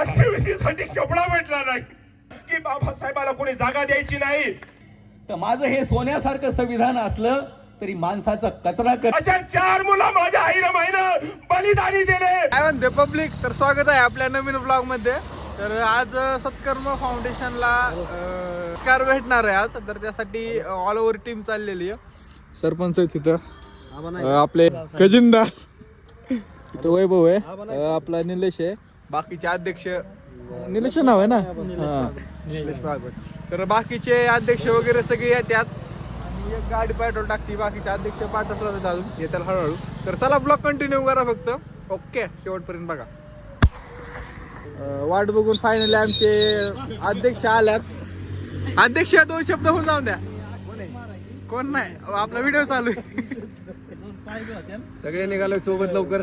अंत्यविधीसाठी कपडा भेटला नाही. की बाबासाहेबाला कोणी जागा द्यायची नाही. तर माझं हे सोन्यासारखं संविधान असलं तरी माणसाचा कचरा कर अशा चार मुलं माझ्या आईनं माईनं बलिदानी दिले. काय म्हणते पब्लिक. तर स्वागत आहे आपल्या नवीन ब्लॉगमध्ये. तर आज सत्कर्म फाउंडेशनला पुरस्कार भेटणार आहे आज. तर त्यासाठी ऑल ओव्हर टीम चाललेली आहे. सरपंच आहे तिथं. आपले खजिनदार. तिथं वैभव आहे. आपला निलेश आहे. बाकीचे अध्यक्ष निलेश नाव आहे ना? निलेश भागवत. तर बाकीचे अध्यक्ष वगैरे सगळे येतात. आणि एक गाडी पेट्रोल टाकते बाकीचे अध्यक्ष पाच असतात अजून. येतात हळूहळू. तर चला ब्लॉग कंटिन्यू करा फक्त. ओके शेवटपर्यंत बघा. वाट बघून फायनली आमचे अध्यक्ष आल्यात. अध्यक्ष दोन शब्द होऊन जाऊन द्या. कोण नाही? आपला व्हिडिओ चालू आहे. सगळे निघालो सोबत लवकर.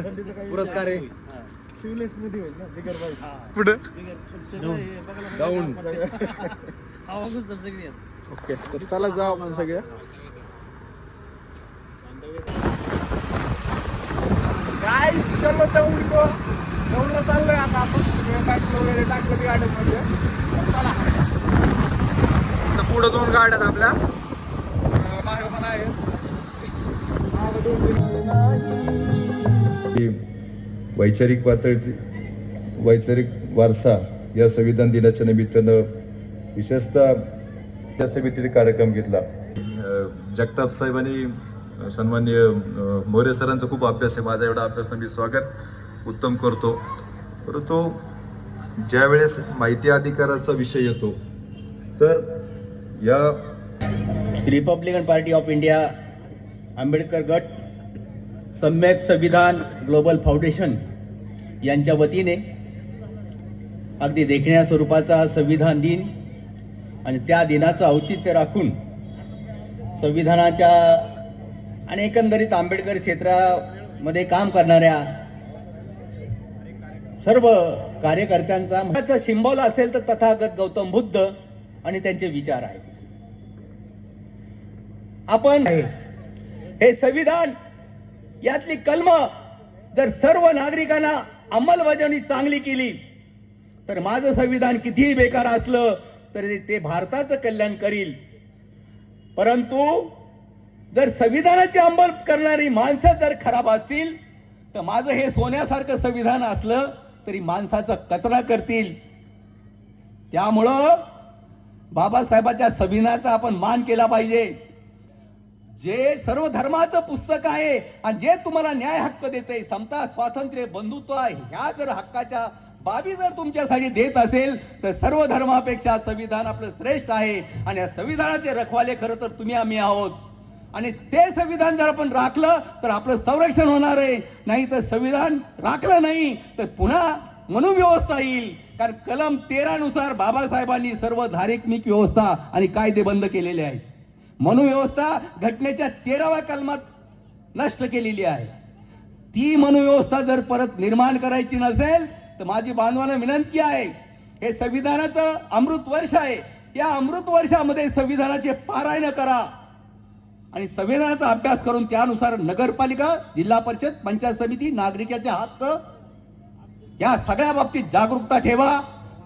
पुरस्कार आहे. पुढं? जाऊन. ओके तर चला जाऊ आपण सगळे. गाईस चलो दौड को दौडला चाललोय आता आपण. सगळे वगैरे टाकलं ती गाड्यांमध्ये. तर चला. आता पुढं दोन गाड्या आहेत आपल्या. मागं पण आहे. मागं दोन वैचारिक पातळी वैचारिक वारसा या संविधान दिनाच्या निमित्तानं विशेषतः या समितीने कार्यक्रम घेतला. जगताप साहेबांनी अ, मोरे सरांचा खूप अभ्यास आहे. माझा एवढा अभ्यास मी स्वागत उत्तम करतो. परंतु ज्यावेळेस माहिती अधिकाराचा विषय येतो तर या republican party of India Ambedkar गट सम्यक संविधान ग्लोबल फाउंडेशन यांच्या वतीने अगदी देखण्या स्वरूपाचा संविधान दिन आणि त्या दिनाचं औचित्य राखून संविधानाच्या आणि एकंदरीत आंबेडकर क्षेत्रामध्ये काम करणाऱ्या सर्व कार्यकर्त्यांचा महत्त्वाचा सिंबॉल असेल तर तथागत गौतम बुद्ध आणि त्यांचे विचार आहेत. आपण हे संविधान यातली कलम जर सर्व नागरिकांना अंमलबजावणी चांगली केली तर माझं संविधान कितीही बेकार असलं तरी ते भारताचं कल्याण करील. परंतु जर संविधानाची अंमल करणारी माणसं जर खराब असतील तर माझं हे सोन्यासारखं संविधान असलं तरी माणसाचा कचरा करतील. त्यामुळं बाबासाहेबाच्या संविधानाचा आपण मान केला पाहिजे. जे सर्व धर्माचं पुस्तक आहे आणि जे तुम्हाला न्याय हक्क देते समता स्वातंत्र्य बंधुत्व ह्या जर हक्काच्या बाबी जर तुमच्यासाठी देत असेल तर सर्व धर्मापेक्षा संविधान आपलं श्रेष्ठ आहे. आणि या संविधानाचे रखवाले खरं तर तुम्ही आम्ही आहोत. आणि ते संविधान जर आपण राखलं तर आपलं संरक्षण होणार आहे. नाही तर संविधान राखलं नाही तर पुन्हा मनुव्यवस्था येईल. कारण कलम तेरा नुसार बाबासाहेबांनी सर्व धार्मिक व्यवस्था आणि कायदे बंद केलेले आहेत. मनुव्यवस्था घटनेच्या तेराव्या कलमात नष्ट केलेली आहे. ती मनुव्यवस्था जर परत निर्माण करायची नसेल तर माझी बांधवांना विनंती आहे हे संविधानाचं अमृत वर्ष आहे. या अमृत वर्षामध्ये संविधानाचे पारायण करा. आणि संविधानाचा अभ्यास करून त्यानुसार नगरपालिका जिल्हा परिषद पंचायत समिती नागरिकाचे हक्क या सगळ्या बाबतीत जागरूकता ठेवा.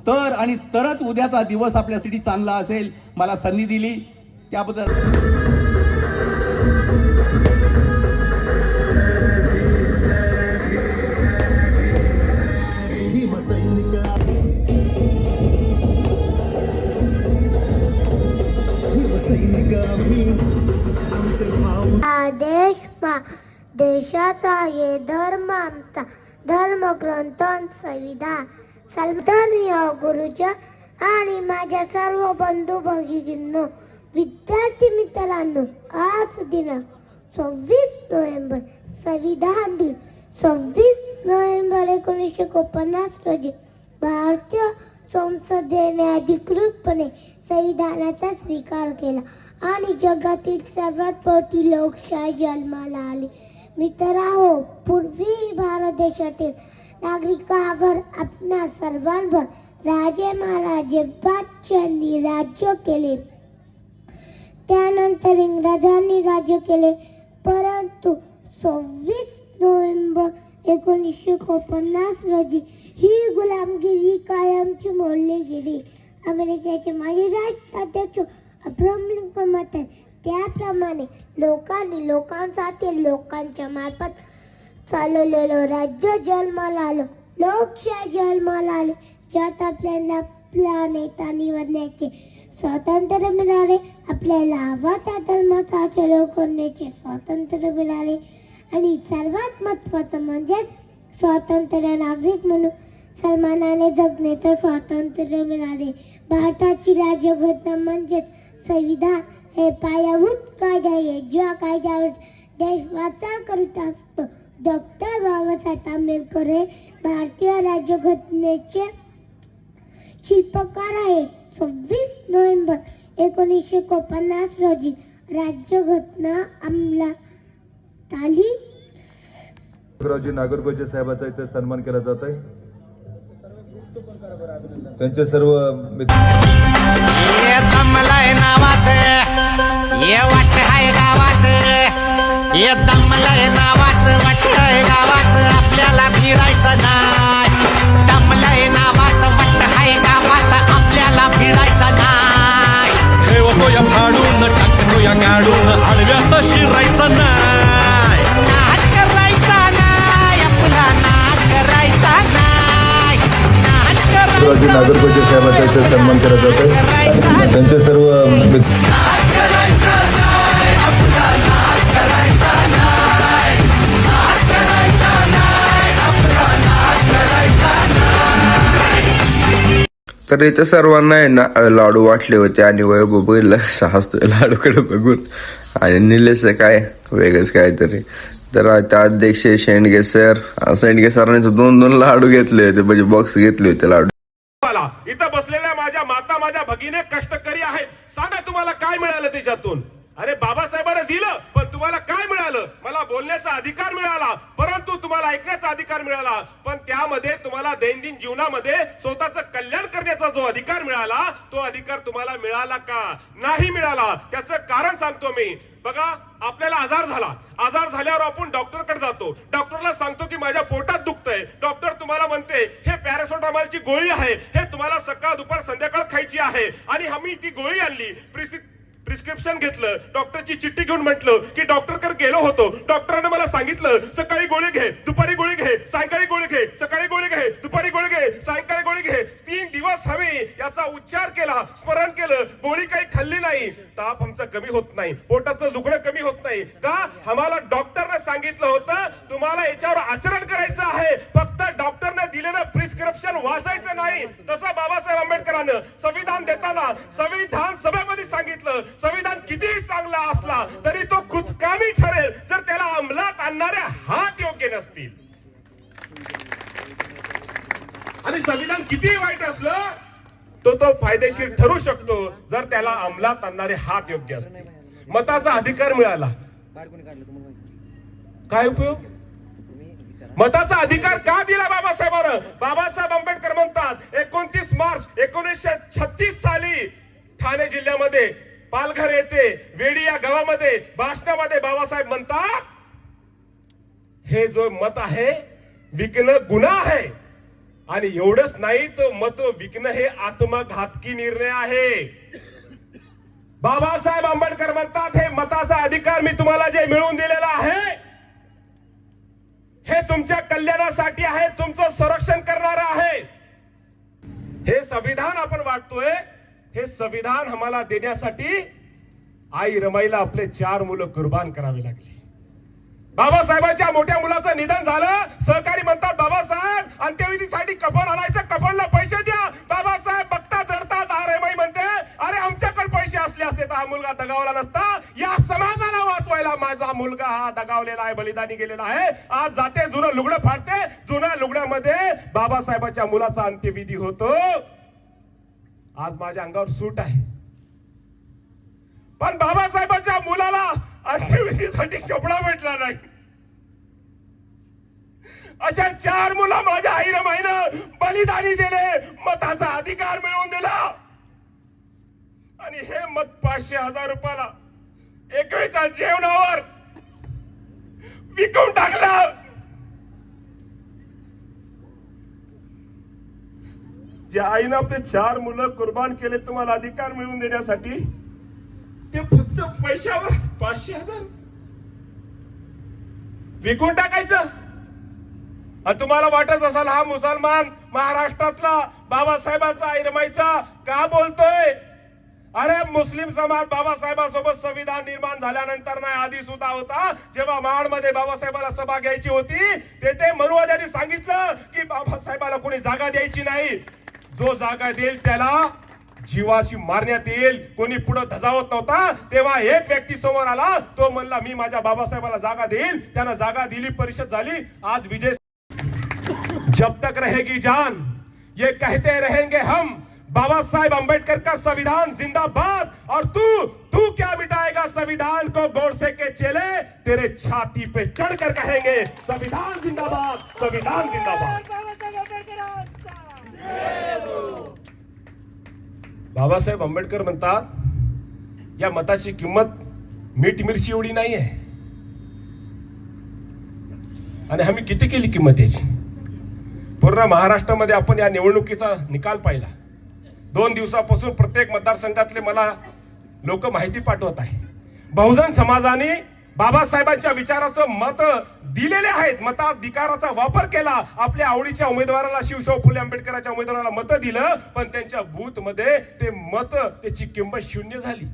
तर आणि तरच उद्याचा दिवस आपल्यासाठी चांगला असेल. मला संधी दिली. त्याबद्दल. देश मा देशाचा आहे धर्म आमचा धर्म ग्रंथ संविधान सन्माननीय गुरुच्या आणि माझ्या सर्व बंधू भगिनींनो विद्यार्थी मित्रांनो आज दिनांक सव्वीस नोव्हेंबर संविधान दिन. सव्वीस नोव्हेंबर एकोणीसशे एकोणपन्नास रोजी भारतीय संसदेने अधिकृतपणे संविधानाचा स्वीकार केला आणि जगातील सर्वात मोठी लोकशाही जन्माला आली. मित्रांनो हो, पूर्वी भारत देशातील नागरिकांवर आपणा सर्वांवर राजे महाराजे बादशाहांनी राज्य केले. त्यानंतर इंग्रजांनी राज्य केले. परंतु सव्वीस नोव्हेंबर एकोणीसशे एकोणपन्नास रोजी ही गुलामगिरी कायमची मोडली गेली. अमेरिकेचे माजी राष्ट्राध्यक्ष अब्राहम लिंकन म्हणतात त्याप्रमाणे लोकांनी लोकांसाठी लोकांच्या मार्फत चालवलेलं राज्य जन्माला आलं. लोकशाही जन्माला आले. ज्यात आपल्याला आपला नेता निवडण्याचे स्वातंत्र्य मिळाले. आपल्याला हवा त्या धर्माचा आचरण करण्याचे स्वातंत्र्य मिळाले. आणि सर्वात महत्त्वाचं म्हणजेच स्वातंत्र्य नागरिक म्हणून सन्मानाने जगण्याचं स्वातंत्र्य मिळाले. भारताची राज्यघटना म्हणजेच संविधान हे पायाभूत कायदा आहे. ज्या कायद्यावर देश वाचा करीत असतो. डॉक्टर बाबासाहेब आंबेडकर हे भारतीय राज्यघटनेचे शिल्पकार आहेत. सव्वीस नोव्हेंबर एकोणीसशे एकोणपन्नास रोजी राज्यघटना अंमलात आली. रावजी नागरगोजे साहेबांचा इथे सन्मान केला जात आहे. त्यांचे सर्व मित्र ये दमलय नावात ये वाट हाय गावात ये दमलय नावात वाट गावात आपल्याला भिडायचं नाही भिडायचं नाही ठेवतो या फाडून टाकतो या गाडून आडव्यात शिरायचं नाही नाट करायचा नाही आपला करायचा करायचा नागरगोजे साहेबांचा सन्मान जात आहे त्यांचे सर्व तर इथं सर्वांना आहे ना लाडू वाटले होते आणि वैभव बघितलं हसतोय लाडूकडे बघून. आणि निलेश काय वेगळंच काहीतरी. तर आता अध्यक्ष शेंडगे सर. शेंडगे सरांनी दोन दोन लाडू घेतले होते म्हणजे बॉक्स घेतले होते लाडू. इथं बसलेल्या माझ्या माता माझ्या भगिने कष्टकरी आहेत. सांगा तुम्हाला काय मिळालं त्याच्यातून अरे बाबासाहेबांना दिलं पण तुम्हाला काय मिळालं? मला बोलण्याचा अधिकार मिळाला परंतु तुम्हाला ऐकण्याचा अधिकार मिळाला पण त्यामध्ये तुम्हाला दैनंदिन जीवनामध्ये स्वतःचं कल्याण करण्याचा जो अधिकार मिळाला तो अधिकार तुम्हाला मिळाला का? नाही मिळाला. त्याचं कारण सांगतो मी. बघा आपल्याला आजार झाला. आजार झाल्यावर आपण डॉक्टरकडे जातो. डॉक्टरला सांगतो की माझ्या पोटात दुखतंय. डॉक्टर तुम्हाला म्हणते हे पॅरासिटामॉलची गोळी आहे. हे तुम्हाला सकाळ दुपार संध्याकाळ खायची आहे. आणि आम्ही ती गोळी आणली. प्रिस्क्रि- प्रिस्क्रिप्शन घेतलं डॉक्टरची चिठ्ठी घेऊन म्हटलं की डॉक्टरकडे गेलो होतो. डॉक्टरांना मला सांगितलं सकाळी गोळी घे दुपारी गोळी घे सायंकाळी गोळी घे सकाळी गोळी घे दुपारी गोळी घे सायंकाळी गोळी घे. तीन दिवस हवे याचा उच्चार केला स्मरण केलं गोळी काही खाल्ली नाही. ताप आमचा कमी होत नाही पोटाचं दुखणं कमी होत नाही. का? आम्हाला डॉक्टरने सांगितलं होतं तुम्हाला याच्यावर आचरण करायचं आहे. फक्त डॉक्टरने दिलेलं प्रिस्क्रिप्शन वाचायचं नाही. तसं बाबासाहेब आंबेडकरांना संविधान देताना संविधान अंमलात आणणारे हात योग्य असते मताचा अधिकार मिळाला. काय उपयोग? मताचा अधिकार का दिला बाबासाहेबांना बाबासाहेब आंबेडकर म्हणतात एकोणतीस मार्च एकोणीसशे छत्तीस साली ठाणे जिल्ह्यामध्ये पालघर येथे वेडी या गावामध्ये भाषणामध्ये बाबासाहेब म्हणतात हे जो मत आहे विकणं गुन्हा आहे. आणि एवढंच नाही तर मत विकणं हे आत्मघातकी निर्णय आहे. बाबासाहेब आंबेडकर म्हणतात हे मताचा अधिकार मी तुम्हाला जे मिळवून दिलेला आहे हे तुमच्या कल्याणासाठी आहे तुमचं संरक्षण करणार आहे. हे संविधान आपण वाटतोय हे संविधान आम्हाला देण्यासाठी आई रमाईला आपले चार मुलं कुर्बान करावे लागली. बाबासाहेबांच्या मोठ्या मुलाचं निधन झालं सहकारी म्हणतात बाबासाहेब अंत्यविधीसाठी कफन आणायचं असते मुलगा दगावला नसता. या समाजाला वाचवायला माझा मुलगा हा दगावलेला आहे बलिदानी गेलेला आहे. आज जाते जुनं लुगडं फाडते. जुन्या लुगड्यामध्ये बाबासाहेबाच्या मुलाचा अंत्यविधी होतो. आज माझ्या अंगावर सूट आहे. पण बाबासाहेबांच्या मुलाला अंत्यविधीसाठी कपडा भेटला नाही. अशा चार मुलं माझ्या आईनं माईनं बलिदानी दिले. मताचा अधिकार मिळवून दिला. आणि हे मत पाचशे हजार रुपयाला एक जेवणावर विकून टाकलं. जे आईनं आपले चार मुलं कुर्बान केले तुम्हाला अधिकार मिळवून देण्यासाठी ते फक्त पैशावर पाचशे हजार विकून टाकायचं. तुम्हाला वाटत असाल हा मुसलमान महाराष्ट्रातला बाबासाहेबांचा आईरमाईचा का बोलतोय? अरे मुस्लिम समाज बाबासाहेबांसोबत संविधान निर्माण झाल्यानंतर नाही आधी सुद्धा होता. जेव्हा महाडमध्ये बाबासाहेबाला सभा घ्यायची होती तेथे मनुवाद्यांनी सांगितलं की बाबासाहेबाला कोणी जागा द्यायची नाही. जो जागा देईल त्याला जीवाशी मारण्यात येईल. कोणी पुढे धजावत नव्हता. तेव्हा एक व्यक्ती समोर आला. तो म्हणला मी माझ्या बाबासाहेबाला जागा देईल. त्यानं जागा दिली परिषद झाली. आज विजय जब तक रहेगी जान ये कहते रहेंगे हम बाबा साहेब अंबेडकर का संविधान जिंदाबाद? और तू तू क्या मिटाएगा संविधान को गोडसे के चेले? तेरे छाती पे चढ़कर कहेंगे संविधान जिंदाबाद संविधान जिंदाबाद। बाबासाहेब आंबेडकर म्हणतात या मताची किंमत मीठ मिरची एवढी नाही आहे. आणि आम्ही किती केली किंमत याची? पूर्ण महाराष्ट्रामध्ये आपण या निवडणुकीचा निकाल पाहिला. दोन दिवसापासून प्रत्येक मतदारसंघातले मला लोक माहिती पाठवत आहे. बहुजन समाजाने बाबासाहेबांच्या विचाराचं मत दिलेले आहेत. मताधिकाराचा वापर केला. आपल्या आवडीच्या उमेदवाराला शिवशाहू फुले आंबेडकरांच्या उमेदवाराला मत दिलं पण त्यांच्या बूथमध्ये ते मत त्याची किंमत शून्य झाली.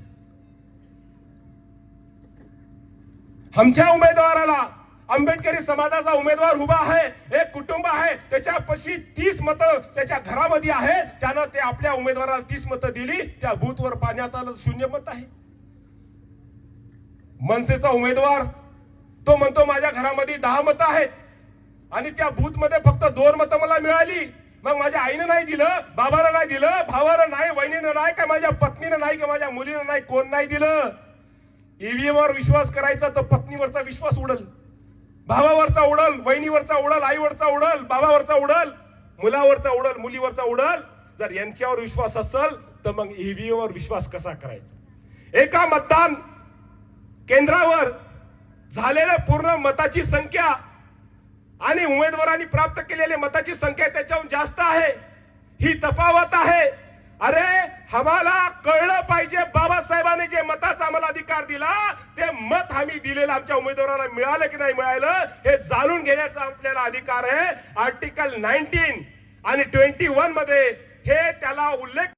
आमच्या उमेदवाराला आंबेडकरी समाजाचा उमेदवार उभा आहे एक कुटुंब आहे त्याच्यापाशी तीस मतं त्याच्या घरामध्ये आहे त्यानं ते आपल्या उमेदवाराला तीस मतं दिली. त्या बूथवर पाण्यात आलं शून्य मत आहे. मनसेचा उमेदवार तो म्हणतो माझ्या घरामध्ये दहा मतं आहेत. आणि त्या बूथमध्ये फक्त दोन मतं मला मिळाली. मग माझ्या आईनं नाही दिलं बाबाला नाही दिलं भावाला नाही वहिनीनं नाही का माझ्या पत्नीनं नाही का माझ्या मुलीनं नाही कोण नाही दिलं. ईव्हीएम वर विश्वास करायचा तर पत्नीवरचा विश्वास उडल. भावावरचा उडल वहिनीवरचा उडल आईवरचा उडल बाबावरचा उडल मुलावरचा उडल मुलीवरचा उडल जर यांच्यावर विश्वास असेल तर मग ईव्हीएम वर विश्वास कसा करायचा? एका मतदान केंद्रावर झालेल्या पूर्ण मताची संख्या आणि उमेदवारांनी प्राप्त केलेल्या मताची संख्या त्याच्याहून जास्त आहे ही तफावत आहे. अरे आम्हाला कळलं पाहिजे बाबासाहेबांनी जे मताचा आम्हाला अधिकार दिला ते मत आम्ही दिलेलं आमच्या उमेदवाराला मिळालं की नाही मिळालं हे जाणून घेण्याचा आपल्याला अधिकार आहे. आर्टिकल नाईन्टीन आणि ट्वेंटी वनमध्ये हे त्याला उल्लेख